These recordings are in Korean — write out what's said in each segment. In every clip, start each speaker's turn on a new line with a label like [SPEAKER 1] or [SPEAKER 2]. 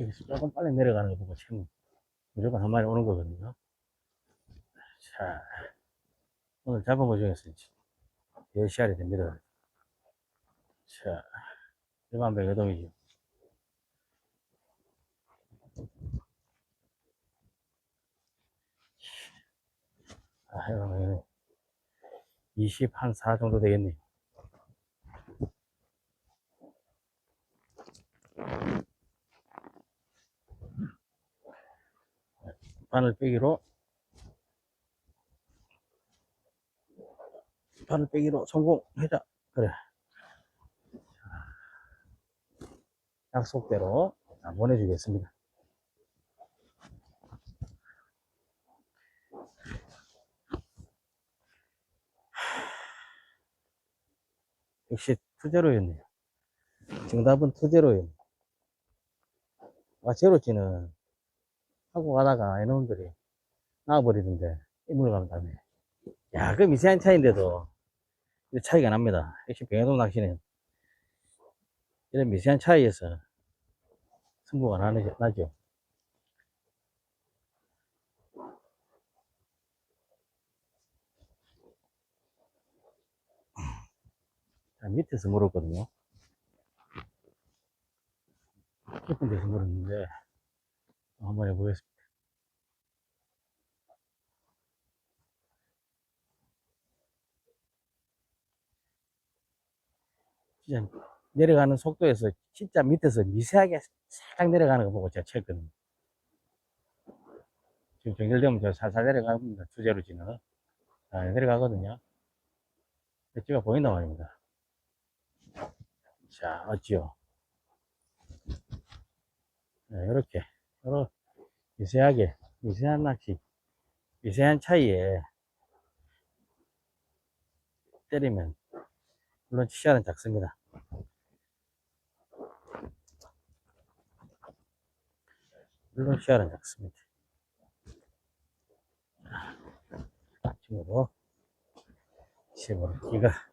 [SPEAKER 1] 여기서 조금 빨리 내려가는 거 보고 참 무조건 한 마리 오는 거거든요. 자, 오늘 잡은 거 중에서 10시알이 됩니다. 자, 일반 백 여동이죠. 아, 이거 20, 한4 정도 되겠네요. 바늘 빼기로. 바늘 빼기로 성공하자 그래. 약속대로 자, 보내주겠습니다. 역시 투제로였네요. 정답은 투제로였네요. 아 제로치는 하고 가다가 이놈들이 나와버리던데 이물을 가면 다음에 야, 그 미세한 차이인데도 이 차이가 납니다. 역시 병해동 낚시는 이런 미세한 차이에서 승부가 나죠. 밑에서 물었거든요. 깊은 데서 물었는데 한번 해보겠습니다. 진짜 내려가는 속도에서 진짜 밑에서 미세하게 살짝 내려가는 거 보고 제가 쳤거든요. 지금 정렬되면 저 살살 내려갑니다. 주제로 지는. 아, 내려가거든요. 배지가 보인단 말입니다. 자, 어찌요? 네, 이렇게, 요런 미세하게, 미세한 낚시, 미세한 차이에 때리면, 물론 치알은 작습니다. 물론 치알은 작습니다. 아침으로, 아침으로 기가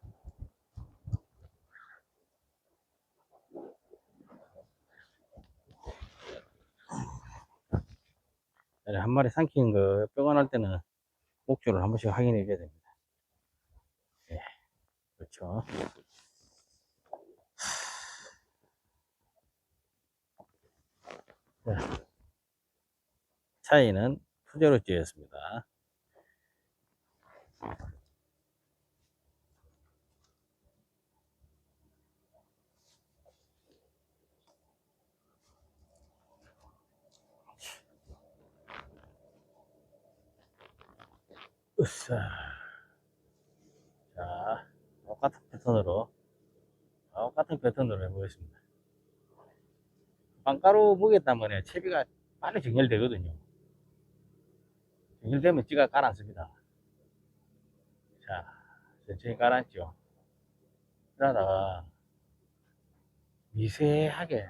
[SPEAKER 1] 네, 한 마리 삼키는 거 뼈가 때는 목줄을 한 번씩 확인해 줘야 됩니다. 예, 그렇죠. 자, 차이는 투제로 찌었습니다. 으쌰. 자, 똑같은 패턴으로, 똑같은 패턴으로 해보겠습니다. 빵가루 무게 때문에 채비가 빨리 정렬되거든요. 정렬되면 찌가 깔아앉습니다. 자, 천천히 깔아앉죠. 그러다가 미세하게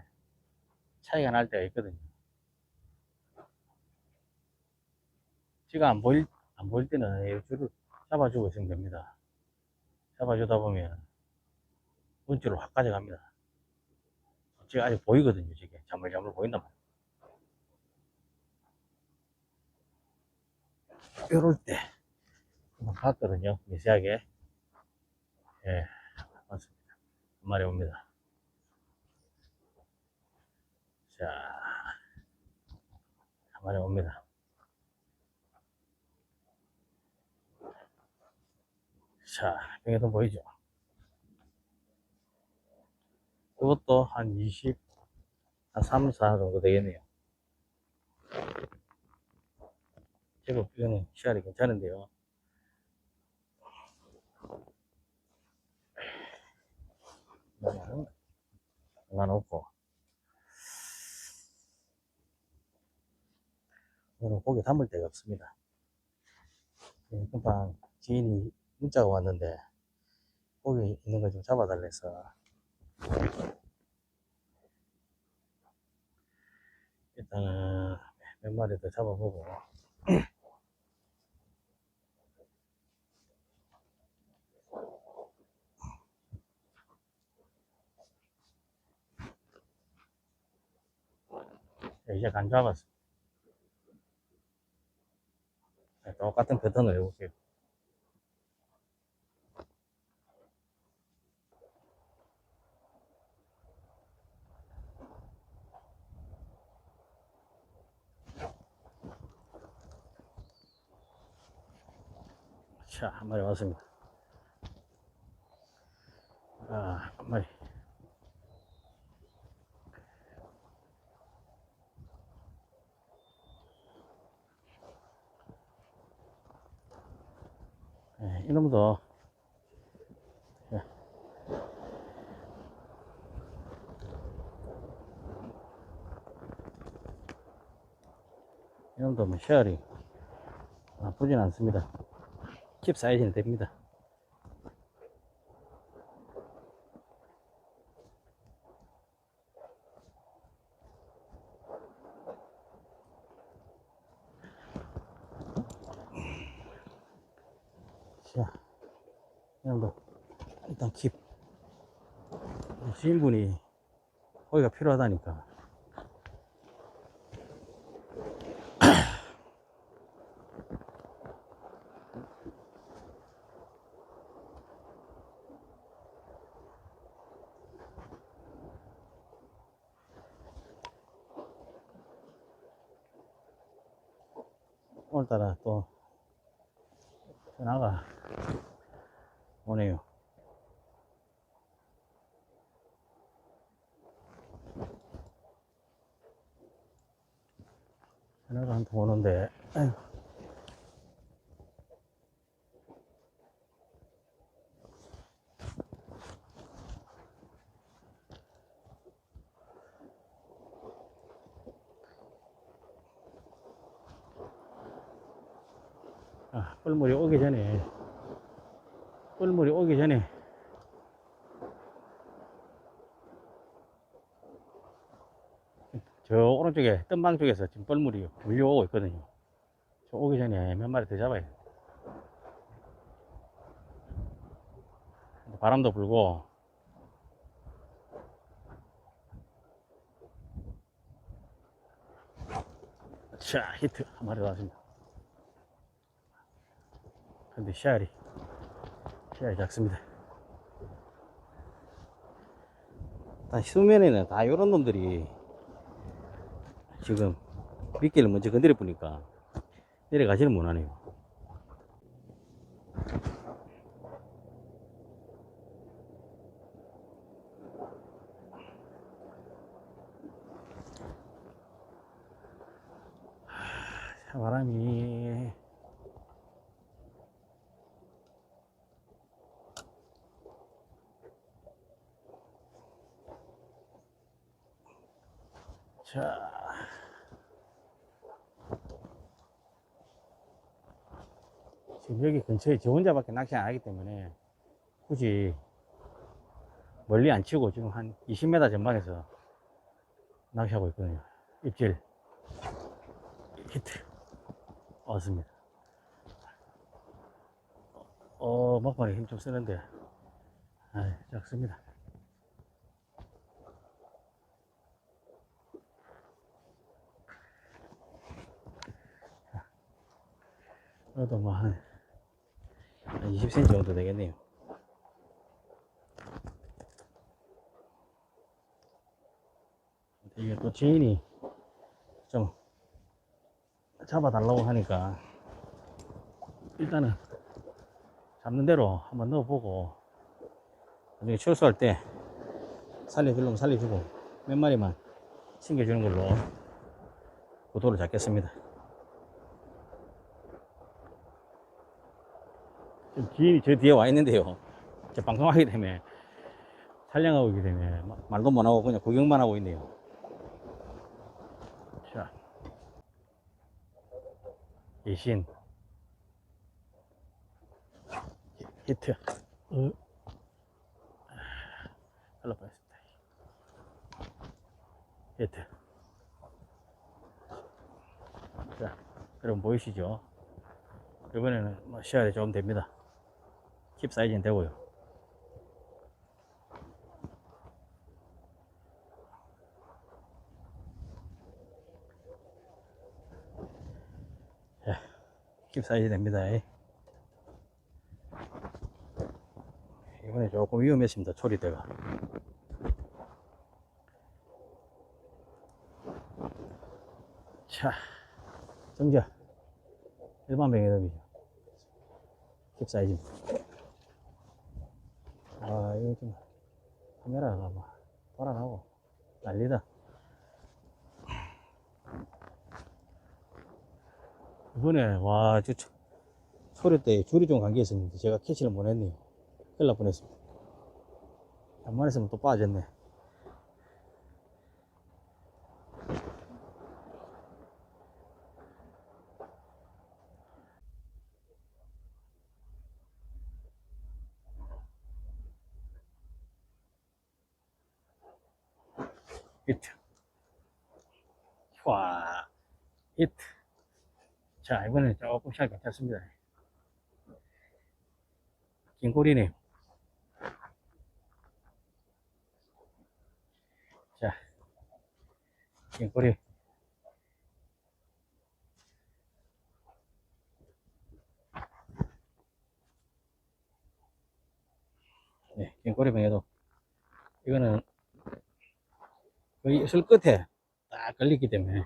[SPEAKER 1] 차이가 날 때가 있거든요. 찌가 안 보일, 안 보일 때는 이 줄을 잡아주고 있으면 됩니다. 잡아주다 보면 문줄을 확 가져갑니다. 지금 아직 보이거든요, 지금. 자물자물 보인단 말이에요. 요럴 때, 한번 봤거든요, 미세하게. 예, 맞습니다. 한 마리 옵니다. 자, 한 마리 옵니다. 자, 병에도 보이죠? 이것도 한 20, 한 3, 4 정도 되겠네요. 제법 이거는 시알이 괜찮은데요. 이거는 상관없고. 이거는 고기 담을 데가 없습니다. 예, 금방 지인이 문자가 왔는데, 고기 있는 거 좀 잡아달래서 일단은 몇 마리 더 잡아보고 자, 이제 간 잡았어. 자, 똑같은 패턴을 해볼게요. 자, 한 마리 왔습니다. 아, 한 마리. 예, 이놈도 자. 이놈도 뭐 쉐어링 나쁘진 않습니다. 킵 사이즈는 됩니다. 자, 이놈도 일단 킵. 지인분이 거기가 필요하다니까. 오늘따라 또 전화가 오네요. 전화가 한 통 오는데. 아, 뿔물이 오기 전에, 뿔물이 오기 전에, 저 오른쪽에, 뜬방 쪽에서 지금 뿔물이 물려오고 있거든요. 저 오기 전에 몇 마리 더 잡아야 돼. 바람도 불고, 자, 히트 한 마리 나왔습니다. 근데 씨알이 씨알이 작습니다. 일단 수면에는 다 이런 놈들이 지금 미끼를 먼저 건드려 보니까 내려가지는 못하네요. 하, 바람이 자. 지금 여기 근처에 저 혼자밖에 낚시 안 하기 때문에 굳이 멀리 안 치고 지금 한 20m 전방에서 낚시하고 있거든요. 입질. 히트. 왔습니다. 어, 막판에 힘 좀 쓰는데. 아 작습니다. 그래도 뭐 한, 한 20cm 정도 되겠네요. 이게 또 지인이 좀 잡아달라고 하니까 일단은 잡는 대로 한번 넣어보고 나중에 철수할 때 살려주려면 살려주고 몇 마리만 챙겨주는 걸로 고도를 잡겠습니다. 지인이 저 뒤에 와 있는데요. 저 방송하기 때문에 촬영하고 있기 때문에 마- 말도 못 하고 그냥 구경만 하고 있네요. 자, 히- 히트. 어. 잘라 뻔했습니다. 히트. 자, 여러분 보이시죠? 이번에는 뭐 시야에 좀 됩니다. 킵 사이징 되고요. 예, 자, 킵 사이징 됩니다. 이번에 조금 위험했습니다 초리대가. 자 정자 일반 뱅이 놈이죠. 킵 사이징 카메라가 막, 돌아가고, 난리다. 이번에, 와, 저, 초- 소리 때 줄이 좀 감겨 있었는데, 제가 캐치를 못 했네요. 큰일 날 뻔했습니다. 한 마리 있으면 또 빠졌네. 히트. 와, 히트. 자, 이번엔 조금 샷 괜찮습니다. 긴 꼬리네요. 자, 긴 꼬리. 네, 긴 꼬리 병에도 이거는 거의 이슬 끝에 딱 걸렸기 때문에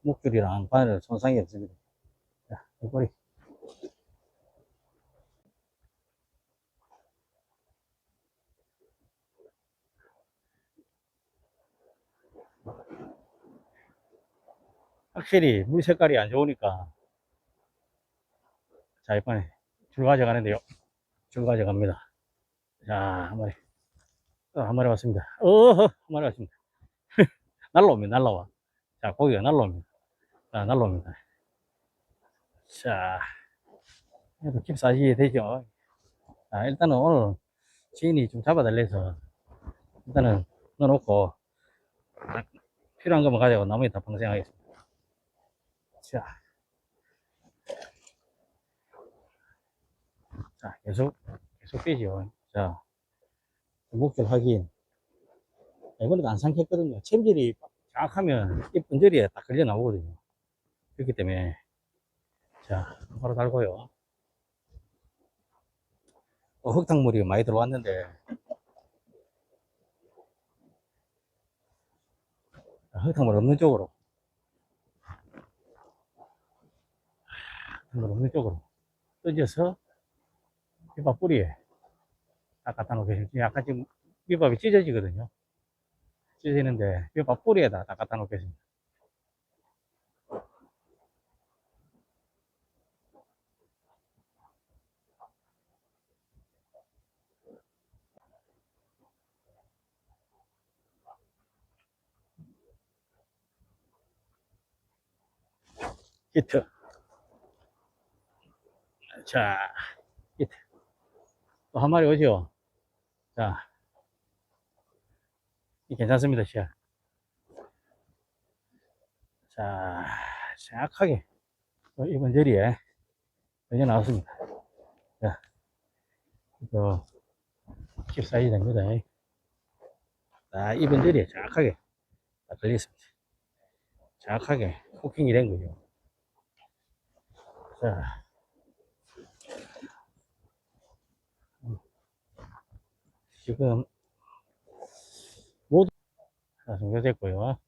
[SPEAKER 1] 목줄이랑 바늘 손상이 없습니다. 꼬리. 확실히 물 색깔이 안 좋으니까. 자 이번에 줄 가져가는데요. 줄 가져갑니다. 자한 마리. 또한 마리 왔습니다. 어허 한 마리 왔습니다. 날라옵니다 날라와. 자 고기가 날라옵니다. 자 날라옵니다 자 그래도 킵사지 되죠 자 일단은 오늘 지인이 좀 잡아달래서 일단은 넣어놓고 딱 필요한 것만 가져고 나머지 다 방생하겠습니다 자. 자, 계속, 계속 빼죠. 자, 목줄 확인. 이번에도 안 삼켰거든요. 챔질이 정확하면 이 분절이에 딱 걸려 나오거든요. 그렇기 때문에, 자, 바로 달고요. 어, 흙탕물이 많이 들어왔는데, 자, 흙탕물 없는 쪽으로. 흙탕물 없는 쪽으로. 던져서, 밑밥 뿌리에 딱 갖다 놓겠습니다. 약간 지금 밑밥이 찢어지거든요. 찢어지는데 밑밥 뿌리에다 딱 갖다 놓겠습니다. 히트. 자, 히트. 또 한 마리 오죠? 자, 이 괜찮습니다, 시야. 자, 정확하게 또 이번 저리에 전혀 나왔습니다. 자, 이거 킵 사이즈 됩니다. 자, 이번 저리에 정확하게 딱 걸렸습니다. 정확하게 후킹이 된 거죠. 자, 지금 모두 다 종료됐고요.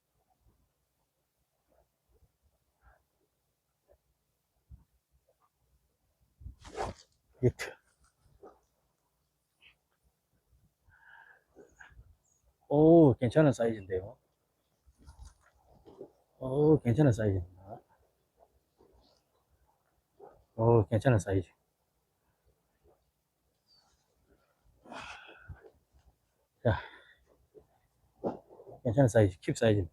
[SPEAKER 1] 히트. 오, 괜찮은 사이즈인데요. 오, 괜찮은 사이즈 오, 괜찮은 사이즈. 자, 괜찮은 사이즈, 킵 사이즈.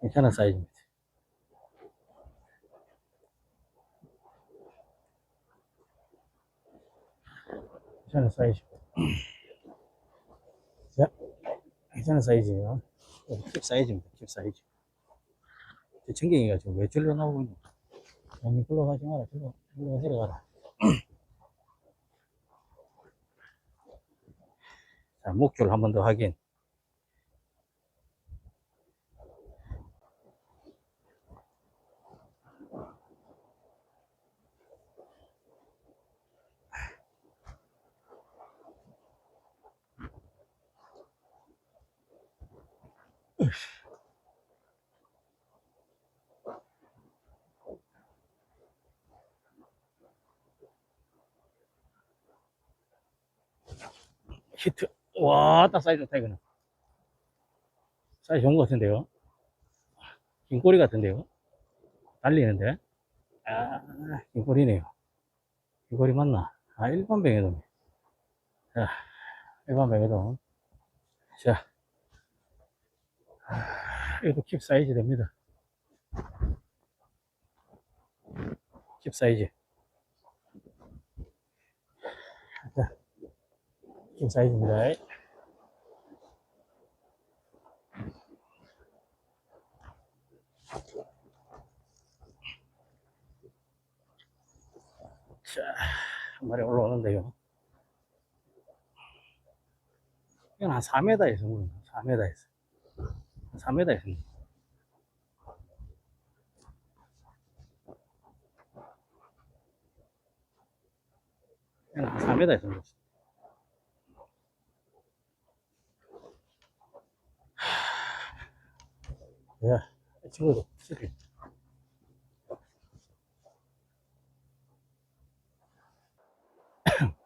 [SPEAKER 1] 괜찮은 사이즈입니다. 괜찮은 사이즈. 자, 괜찮은 사이즈예요. 킵 사이즈입니다. 킵 사이즈. 제 청경이가 지금 왜 줄러 나오고 있냐? 아니, 글로 가지 마라. 글로, 글로 내려가라. 자, 목줄 한 번 더 확인. 히트. 와, 딱 사이즈 좋다, 이거는. 사이즈 좋은 것 같은데요. 긴 꼬리 같은데요. 달리는데. 아, 긴 꼬리네요. 긴 꼬리 맞나? 아, 일반 뱅에돔. 자, 일반 뱅에돔. 자. 아, 이것도 킵 사이즈 됩니다. 킵 사이즈. 킵 사이즈입니다. 자, 한 마리 올라오는데요. 이건 한 4m 에서 물은 4m 에서. 4m 에서. 이건 한 4m 에서 물었어. 야, 이 친구도 시킬.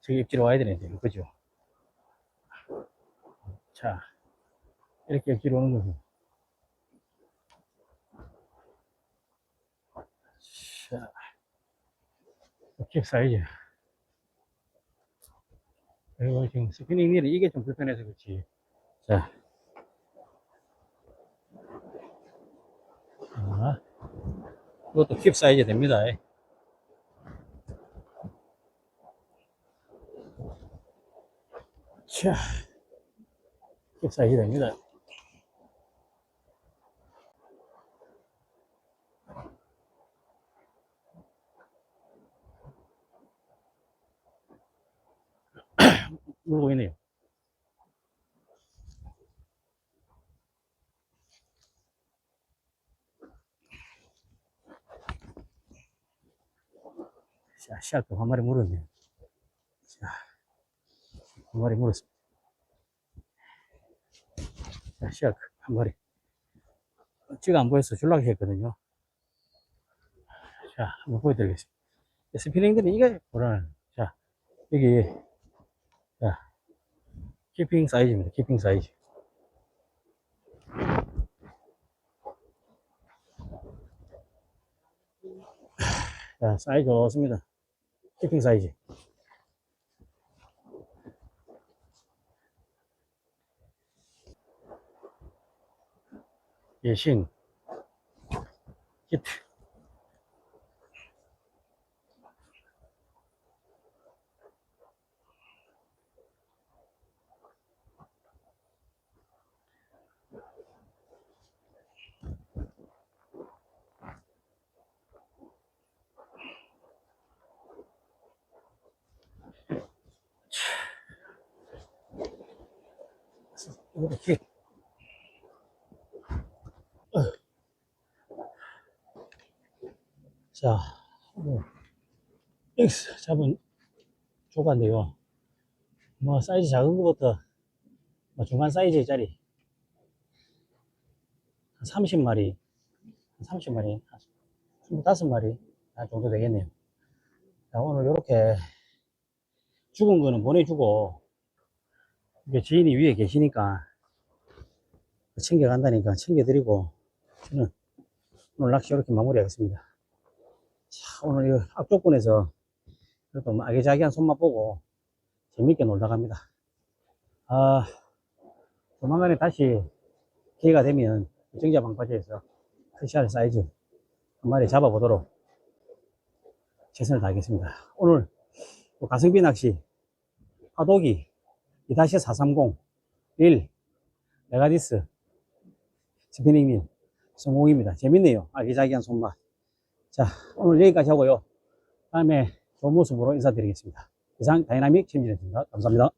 [SPEAKER 1] 저기 입지로 와야 되는데, 그죠? 자, 이렇게 입지로 오는 거죠. 자, 킥 사이즈. 그리고 지금 스피닝 릴이 이게 좀 불편해서 그렇지. 자. 자. 이것도 킵 사이즈 됩니다. 자. 킵 사이즈 됩니다. 물고 있네요. 자, 시작도 한 마리 물었네요. 자, 한 마리 물었습니다. 자, 시작 한 마리. 지가 안 보여서 줄라고 했거든요. 자, 한번 보여드리겠습니다. 스피닝들은 이게 보라는, 자, 여기, 자, 키핑 사이즈입니다. 키핑 사이즈. 자, 사이즈 좋습니다. 키핑 사이즈. 예신. 히트. 이렇게. 자, 뭐, X 잡은 조가인데요. 뭐, 사이즈 작은 것부터, 뭐 중간 사이즈의 짜리. 한 30마리, 한 30마리, 한 25마리 정도 되겠네요. 자, 오늘 이렇게 죽은 거는 보내주고, 이게 지인이 위에 계시니까 챙겨간다니까 챙겨드리고 저는 오늘 낚시 이렇게 마무리하겠습니다. 자, 오늘 이 앞쪽군에서 그래도 뭐 아기자기한 손맛 보고 재밌게 놀다 갑니다. 아, 조만간에 다시 기회가 되면 정자 방파제에서 스시알 사이즈 한 마리 잡아보도록 최선을 다하겠습니다. 오늘 또 가성비 낚시 파도기 2-430 1 메가디스 스피닝민 성공입니다. 재밌네요. 아기자기한 손맛. 자, 오늘 여기까지 하고요. 다음에 좋은 모습으로 인사드리겠습니다. 이상 다이나믹 최민현입니다. 감사합니다.